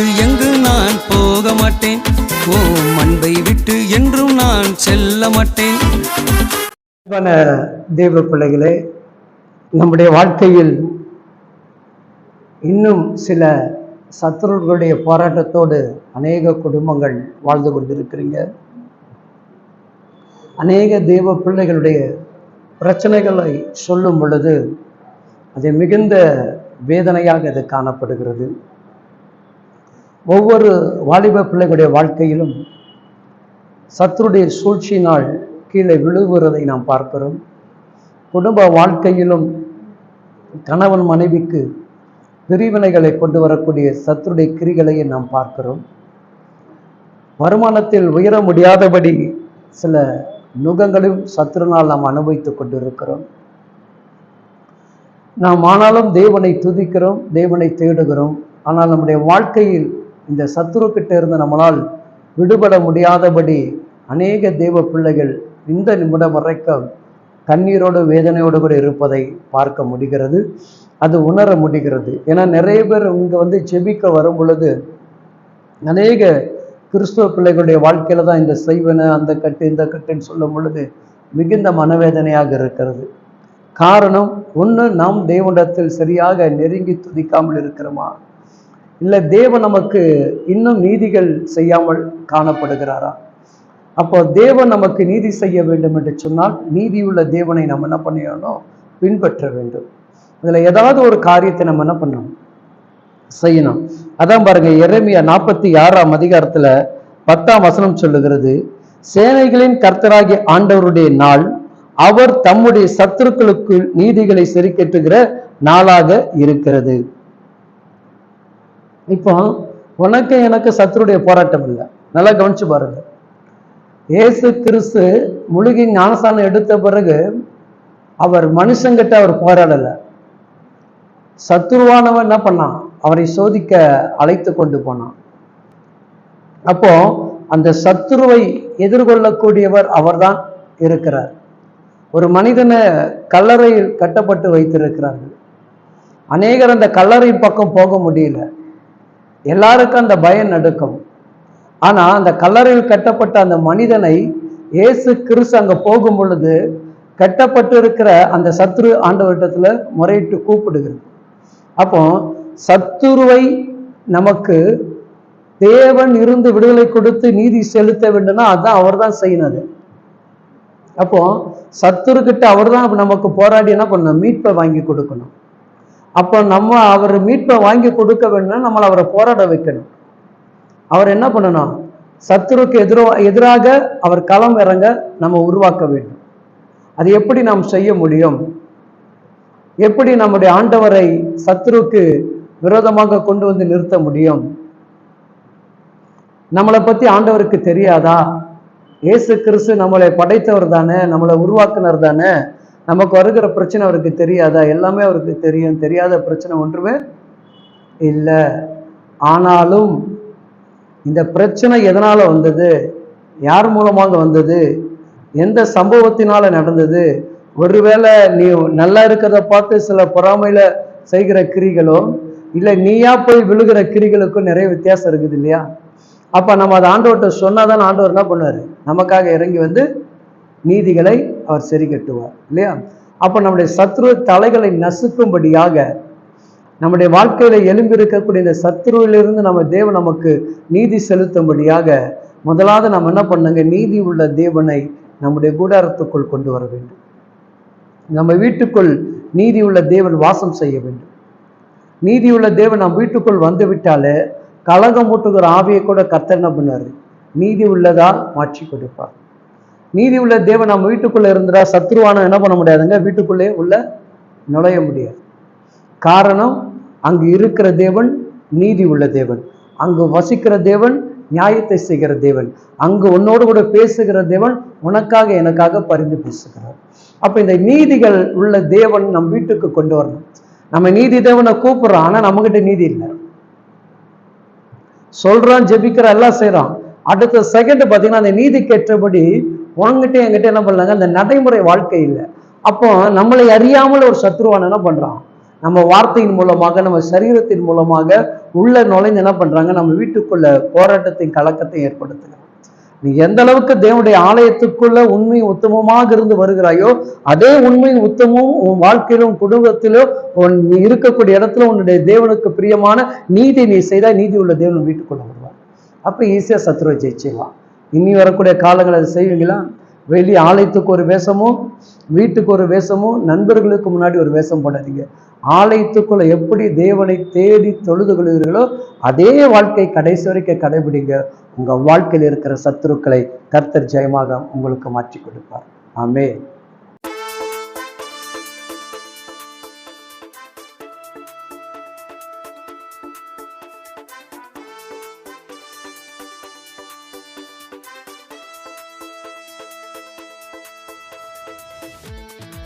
விட்டு எங்கு நான் போக மாட்டேன்? ஓ அன்பை விட்டு என்றும் நான் செல்ல மாட்டேன். தெய்வ பிள்ளைகளே நம்முடைய வாழ்க்கையில் இன்னும் சில சத்துருக்களுடைய போராட்டத்தோடு அநேக குடும்பங்கள் வாழ்ந்து கொண்டிருக்கிறீங்க. அநேக தெய்வ பிள்ளைகளுடைய பிரச்சனைகளை சொல்லும் பொழுது அது மிகுந்த வேதனையாக அது காணப்படுகிறது. ஒவ்வொரு வாலிப பிள்ளைகளுடைய வாழ்க்கையிலும் சத்துருடைய சூழ்ச்சியினால் கீழே விழுகிறதை நாம் பார்க்கிறோம். குடும்ப வாழ்க்கையிலும் கணவன் மனைவிக்கு பிரிவினைகளை கொண்டு வரக்கூடிய சத்துருடைய கிரிகளையே நாம் பார்க்கிறோம். வருமானத்தில் உயர முடியாதபடி சில நுகங்களையும் சத்துருனால் நாம் அனுபவித்துக் கொண்டிருக்கிறோம். நாம் ஆனாலும் தேவனை துதிக்கிறோம் தேவனை தேடுகிறோம். ஆனால் நம்முடைய வாழ்க்கையில் இந்த சத்துரு கிட்ட இருந்து நம்மளால் விடுபட முடியாதபடி அநேக தெய்வ பிள்ளைகள் இந்த நிமிடம் வரைக்கும் கண்ணீரோடு வேதனையோடு கூட இருப்பதை பார்க்க முடிகிறது. அது உணர முடிகிறது. ஏன்னா நிறைய பேர் இங்கே வந்து ஜெபிக்க வரும் பொழுது அநேக கிறிஸ்துவ பிள்ளைகளுடைய வாழ்க்கையில தான் இந்த செய்வன அந்த கட்டு இந்த கட்டுன்னு சொல்லும் பொழுது மிகுந்த மனவேதனையாக இருக்கிறது. காரணம் ஒன்று நாம் தேவனிடத்தில் சரியாக நெருங்கி துதிக்காமல் இருக்கிறோமா? இல்லை தேவன் நமக்கு இன்னும் நீதிகள் செய்யாமல் காணப்படுகிறாரா? அப்போ தேவன் நமக்கு நீதி செய்ய வேண்டும் என்று சொன்னால் நீதியுள்ள தேவனை நம்ம என்ன பண்ணணும் பின்பற்ற வேண்டும். அதில் ஏதாவது ஒரு காரியத்தை நம்ம என்ன பண்ணணும்? செய்யணும். அதான் பாருங்க எரேமியா நாற்பத்தி ஆறாம் அதிகாரத்தில் பத்தாம் வசனம் சொல்லுகிறது சேனைகளின் கர்த்தராகிய ஆண்டவருடைய நாள் அவர் தம்முடைய சத்துருக்களுக்கு நீதிகளை செருக்கேற்றுகிற நாளாக இருக்கிறது. இப்போ உனக்கு எனக்கு சத்துருடைய போராட்டம் இல்லை. நல்லா கவனிச்சு பாருங்க. ஏசு கிறிஸ்து முழுகி ஞானஸ்தானம் எடுத்த பிறகு அவர் மனுஷங்கிட்ட அவர் போராடலை. சத்துருவானவன் என்ன பண்ணான்? அவரை சோதிக்க அழைத்து கொண்டு போனான். அப்போ அந்த சத்துருவை எதிர்கொள்ளக்கூடியவர் அவர்தான் இருக்கிறார். ஒரு மனிதனை கல்லறையில் கட்டப்பட்டு வைத்திருக்கிறார்கள். அநேகர் அந்த கல்லறை பக்கம் போக முடியல. எல்லாருக்கும் அந்த பயம் நடுக்கும். ஆனால் அந்த கல்லறையில் கட்டப்பட்ட அந்த மனிதனை இயேசு கிறிஸ்து அங்கே போகும் பொழுது கட்டப்பட்டு இருக்கிற அந்த சத்ரு ஆண்டவட்டத்தில் முறையிட்டு கூப்பிடுகிறது. அப்போ சத்துருவை நமக்கு தேவன் இருந்து விடுதலை கொடுத்து நீதி செலுத்த வேண்டும்னா அதுதான் அவர் தான் செய்யினது அப்போ சத்துருக்கிட்ட அவர் தான் நமக்கு போராடி என்ன பண்ணணும்? மீட்பை வாங்கி கொடுக்கணும். அப்போ நம்ம அவர் மீட்பை வாங்கி கொடுக்க வேணும்னா நம்மளை அவரை போராட வைக்கணும். அவர் என்ன பண்ணணும்? சத்துருக்கு எதிரோ எதிராக அவர் களம் இறங்க நம்ம உருவாக்க வேண்டும். அது எப்படி நாம் செய்ய முடியும்? எப்படி நம்முடைய ஆண்டவரை சத்ருக்கு விரோதமாக கொண்டு வந்து நிறுத்த முடியும்? நம்மளை பற்றி ஆண்டவருக்கு தெரியாதா? இயேசு கிறிஸ்து நம்மளை படைத்தவர் தானே நம்மளை உருவாக்குனர் தானே? நமக்கு வருகிற பிரச்சனை அவருக்கு தெரியாதா? எல்லாமே அவருக்கு தெரியும். தெரியாத பிரச்சனை ஒன்றுமே இல்லை. ஆனாலும் இந்த பிரச்சனை எதனால் வந்தது? யார் மூலமாக வந்தது? எந்த சம்பவத்தினால் நடந்தது? ஒருவேளை நீ நல்லா இருக்கிறத பார்த்து சில பொறாமையில் செய்கிற கிரிகளோ இல்லை நீயா போய் விழுகிற கிரிகளுக்கும் நிறைய வித்தியாசம் இருக்குது இல்லையா? அப்போ நம்ம அதை ஆண்டவர்கிட்ட சொன்னாதான் ஆண்டவர் என்ன பண்ணுவார்? நமக்காக இறங்கி வந்து நீதிகளை அவர் சரி கட்டுவார் இல்லையா? அப்போ நம்முடைய சத்ரு தலைகளை நசுக்கும்படியாக நம்முடைய வாழ்க்கையில் எலும்பிருக்கக்கூடிய இந்த சத்ருவிலிருந்து நம்ம தேவன் நமக்கு நீதி செலுத்தும்படியாக முதலாவது நம்ம என்ன பண்ணுங்க நீதி உள்ள தேவனை நம்முடைய கூடாரத்துக்குள் கொண்டு வர வேண்டும். நம்ம வீட்டுக்குள் நீதி உள்ள தேவன் வாசம் செய்ய வேண்டும். நீதி உள்ள தேவன் நம்ம வீட்டுக்குள் வந்து விட்டாலே கலகம் மூட்டுகிற ஆவியை கூட கத்தர் என்ன பண்ணுவார்? நீதி உள்ளதா மாற்றி கொடுப்பார். நீதி உள்ள தேவன் நம்ம வீட்டுக்குள்ள இருந்தா சத்ருவானம் என்ன பண்ண முடியாதுங்க? வீட்டுக்குள்ளே உள்ள நுழைய முடியாது. காரணம் அங்கு இருக்கிற தேவன் நீதி உள்ள தேவன். அங்கு வசிக்கிற தேவன் நியாயத்தை செய்கிற தேவன். அங்கு உன்னோடு கூட பேசுகிற தேவன் உனக்காக எனக்காக பரிந்து பேசுகிறார். அப்ப இந்த நீதிகள் உள்ள தேவன் நம் வீட்டுக்கு கொண்டு வரணும். நம்ம நீதி தேவனை கூப்பிடுறோம் ஆனா நம்மகிட்ட நீதி இல்லை. சொல்றான் ஜெபிக்கிறான் எல்லாம் செய்யறான் அடுத்த செகண்ட் பார்த்தீங்கன்னா அந்த நீதி கேட்டபடி உன்கிட்ட என்கிட்ட என்ன பண்ணாங்க? அந்த நடைமுறை வாழ்க்கை இல்லை அப்போ நம்மளை அறியாமல் ஒரு சத்ருவான் என்ன பண்றான்? நம்ம வார்த்தையின் மூலமாக நம்ம சரீரத்தின் மூலமாக உள்ள நுழைந்து என்ன பண்றாங்க? நம்ம வீட்டுக்குள்ள போராட்டத்தையும் கலக்கத்தையும் ஏற்படுத்துங்க நீ எந்த அளவுக்கு தேவனுடைய ஆலயத்துக்குள்ள உண்மையும் உத்தமமாக இருந்து வருகிறாயோ அதே உண்மையின் உத்தமும் உன் வாழ்க்கையிலும் குடும்பத்திலும் உன் நீ இருக்கக்கூடிய இடத்துல உன்னுடைய தேவனுக்கு பிரியமான நீதி நீ செய்தால் நீதி உள்ள தேவன் வீட்டுக்குள்ள வருவார். அப்போ ஈஸியாக சத்ருவை ஜெயிச்சிடலாம். இனி வரக்கூடிய காலங்கள் அதை செய்வீங்களா? வெளி ஆலயத்துக்கு ஒரு வேஷமும் வீட்டுக்கு ஒரு வேஷமும் நண்பர்களுக்கு முன்னாடி ஒரு வேஷம் போடாதீங்க. ஆலயத்துக்குள்ள எப்படி தேவனை தேடி தொழுது கொள்கிறீர்களோ அதே வாழ்க்கை கடைசி வரைக்கும் கடைபிடிங்க. உங்க வாழ்க்கையில் இருக்கிற சத்துருக்களை கர்த்தர் ஜெயமாக உங்களுக்கு மாற்றி கொடுப்பார். ஆமே Música